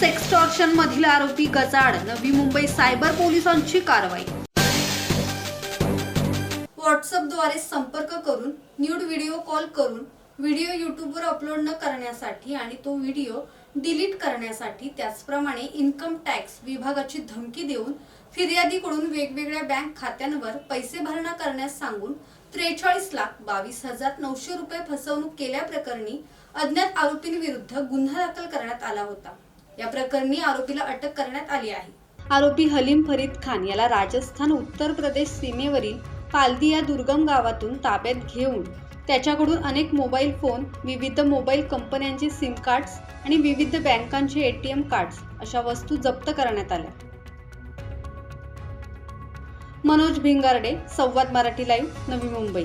Sextortion मधील आरोपी गजाड Navi Mumbai cyber पोलिसांची कारवाई. व्हॉट्सअपद्वारे संपर्क करून न्यूड व्हिडिओ कॉल करून व्हिडिओ यूट्यूबवर अपलोड न करण्यासाठी आणि तो व्हिडिओ डिलीट करण्यासाठी त्याचप्रमाणे इन्कम टॅक्स विभागाची धमकी देऊन फिर्यादीकडून वेगवेगळ्या बँक खात्यांवर पैसे भरणा करण्यास सांगून त्रेचाळीस लाख बावीस हजार नऊशे रुपये फसवणूक केल्याप्रकरणी अज्ञात आरोपींविरुद्ध गुन्हा दाखल करण्यात आला होता. या प्रकरणी आरोपीला अटक करण्यात आली आहे. आरोपी हलीम फरीद खान याला राजस्थान उत्तर प्रदेश सीमेवरील पालदी या दुर्गम गावातून ताब्यात घेऊन त्याच्याकडून अनेक मोबाईल फोन विविध मोबाईल कंपन्यांचे सिम कार्ड्स आणि विविध बँकांचे एटीएम कार्ड्स अशा वस्तू जप्त करण्यात आल्या. मनोज भिंगारडे संवाद मराठी लाईव्ह नवी मुंबई.